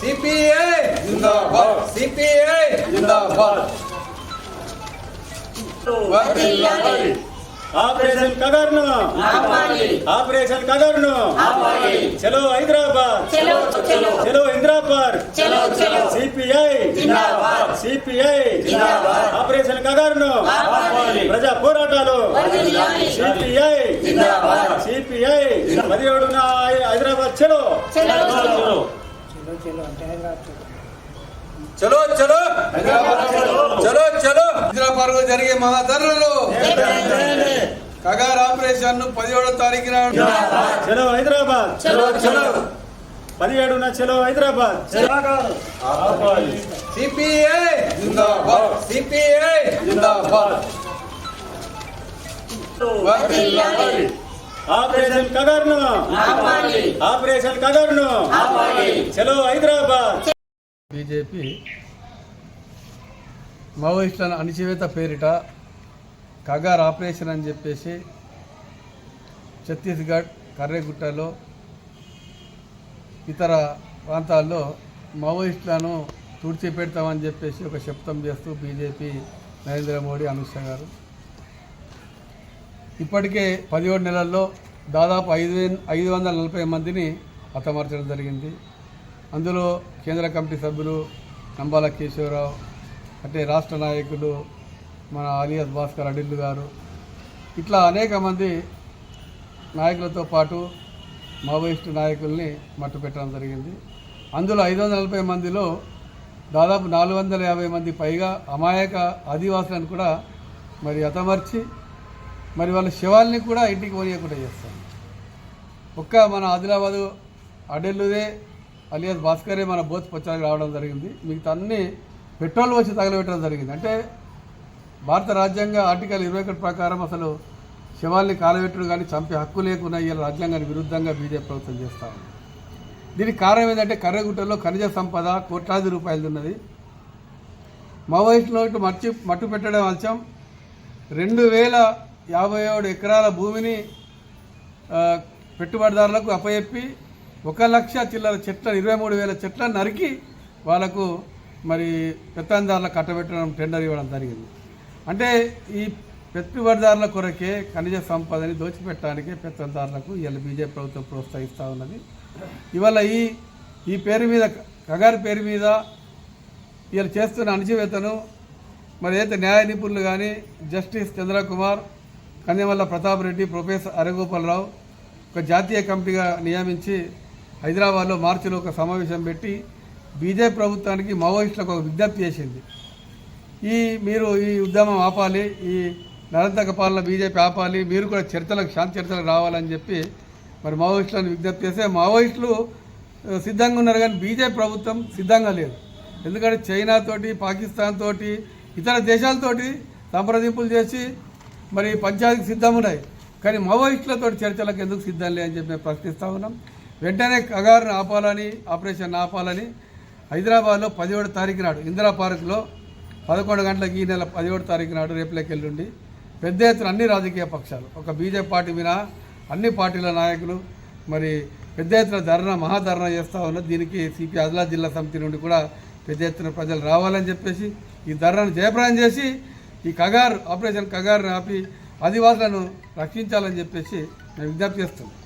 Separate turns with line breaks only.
CPI జిందాబాద్ CPI జిందాబాద్
operation కగర్ను. ఆపరేషన్ కగర్ను. చలో హైదరాబాద్ చలో ఇంద్రాబాద్ సిపిఐ సిపిఐ ఆపరేషన్ కగర్ను. ప్రజా పోరాటాలు. సిపిఐ. సిపిఐ. పదిహేడున చలో
చలో చలో. చలో. చలో హైదరాబాద్లో జరిగే మహాధరలు కగార్ ఆపరేషన్ను పదిహేడో తారీఖు
చలో హైదరాబాద్.
చలో చలో
పదిహేడున చలో హైదరాబాద్.
సిపిఐ జిందాబాద్. సిపిఐ జిందాబాద్.
ఆపరేషన్ కగర్ను ఆపరేషన్ కగర్ను చలో హైదరాబాద్.
బీజేపీ మావోయిస్టులను అణిచివేత పేరిట కగార్ ఆపరేషన్ అని చెప్పేసి ఛత్తీస్గఢ్ కర్రెగుట్టలో ఇతర ప్రాంతాల్లో మావోయిస్టులను తుడిచిపెడతామని చెప్పేసి ఒక శబ్దం చేస్తూ బీజేపీ నరేంద్ర మోడీ అమిత్ షా గారు. ఇప్పటికే పదిహేడు నెలల్లో దాదాపు ఐదు వే- ఐదు వందల నలభై మందిని హతమార్చడం జరిగింది. అందులో కేంద్ర కమిటీ సభ్యులు నంబాల కేశవరావు అంటే రాష్ట్ర నాయకులు మన అలియాస్ భాస్కర్ అడిల్లు గారు. ఇట్లా అనేక మంది నాయకులతో పాటు మావోయిస్టు నాయకుల్ని మట్టు పెట్టడం జరిగింది. అందులో ఐదు వందల నలభై మందిలో దాదాపు నాలుగు వందల యాభై మంది పైగా అమాయక ఆదివాసులను కూడా మరి హతమర్చి మరి వాళ్ళ శవాల్ని కూడా ఇంటికి పోనీయకుండా చేస్తాం. ఒక్క మన ఆదిలాబాదు అడెల్లుదే అలియాస్ భాస్కరే మన బోత్ పచ్చాలకు రావడం జరిగింది. మిగతా అన్ని పెట్రోల్ వచ్చి తగలబెట్టడం జరిగింది. అంటే భారత రాజ్యాంగ ఆర్టికల్ ఇరవై ఒకటి ప్రకారం అసలు శవాల్ని కాలబెట్టడం కానీ చంపే హక్కు లేకుండా ఇలా రాజ్యాంగానికి విరుద్ధంగా బీజేపీ ప్రభుత్వం చేస్తారు ఉంది. దీనికి కారణం ఏంటంటే కర్రగుట్టలో ఖనిజ సంపద కోట్లాది రూపాయలది ఉన్నది. మావోయిస్టులో ఇటు మర్చి మట్టు పెట్టడం అలచం రెండు వేల యాభై ఏడు ఎకరాల భూమిని పెట్టుబడిదారులకు అప్పయెప్పి ఒక లక్ష చిల్లర చెట్ల ఇరవై మూడు వేల చెట్లను నరికి వాళ్ళకు మరి పెత్తందారులకు కట్టబెట్టడం టెండర్ ఇవ్వడం జరిగింది. అంటే ఈ పెట్టుబడిదారుల కొరకే ఖనిజ సంపదని దోచిపెట్టడానికి పెత్తందారులకు ఇవాళ బీజేపీ ప్రభుత్వం ప్రోత్సహిస్తూ ఉన్నది. ఇవాళ ఈ ఈ పేరు మీద కగారి పేరు మీద వీళ్ళు చేస్తున్న అణచివేతను మరి అయితే న్యాయ నిపుణులు కానీ జస్టిస్ చంద్రకుమార్ కందిమల్ల ప్రతాప్ రెడ్డి ప్రొఫెసర్ అరగోపాలరావు ఒక జాతీయ కమిటీగా నియమించి హైదరాబాద్లో మార్చిలో ఒక సమావేశం పెట్టి బీజేపీ ప్రభుత్వానికి మావోయిస్టులకు ఒక విజ్ఞప్తి చేసింది. ఈ మీరు ఈ ఉద్యమం ఆపాలి ఈ నరంతక పాలన బీజేపీ ఆపాలి మీరు కూడా చర్చలకు శాంతి చర్చలకు రావాలని చెప్పి మరి మావోయిస్టులను విజ్ఞప్తి చేస్తే మావోయిస్టులు సిద్ధంగా ఉన్నారు కానీ బీజేపీ ప్రభుత్వం సిద్ధంగా లేదు. ఎందుకంటే చైనాతోటి పాకిస్తాన్ తోటి ఇతర దేశాలతోటి సంప్రదింపులు చేసి మరి పంచాయతీకి సిద్ధమున్నాయి కానీ మావోయిస్టులతో చర్చలకు ఎందుకు సిద్ధం లేదని చెప్పి మేము ప్రశ్నిస్తూ ఉన్నాం. వెంటనే కగారును ఆపాలని ఆపరేషన్ ఆపాలని హైదరాబాద్లో పదిహేడు తారీఖు నాడు ఇందిరా పార్క్లో పదకొండు గంటలకు ఈ నెల పదిహేడు తారీఖు నాడు రేపులకెళ్ళుండి పెద్ద ఎత్తున అన్ని రాజకీయ పక్షాలు ఒక బీజేపీ పార్టీ మీద అన్ని పార్టీల నాయకులు మరి పెద్ద ఎత్తున ధర్నా మహాధర్నా చేస్తూ ఉన్నారు. దీనికి సిపి ఆదిలాబాద్ జిల్లా సమితి నుండి కూడా పెద్ద ఎత్తున ప్రజలు రావాలని చెప్పేసి ఈ ధర్నాను జయప్రదం చేసి ఈ కగార్ ఆపరేషన్ కగారు ఆపి ఆదివాసులను రక్షించాలని చెప్పేసి మేము విజ్ఞప్తి చేస్తున్నాం.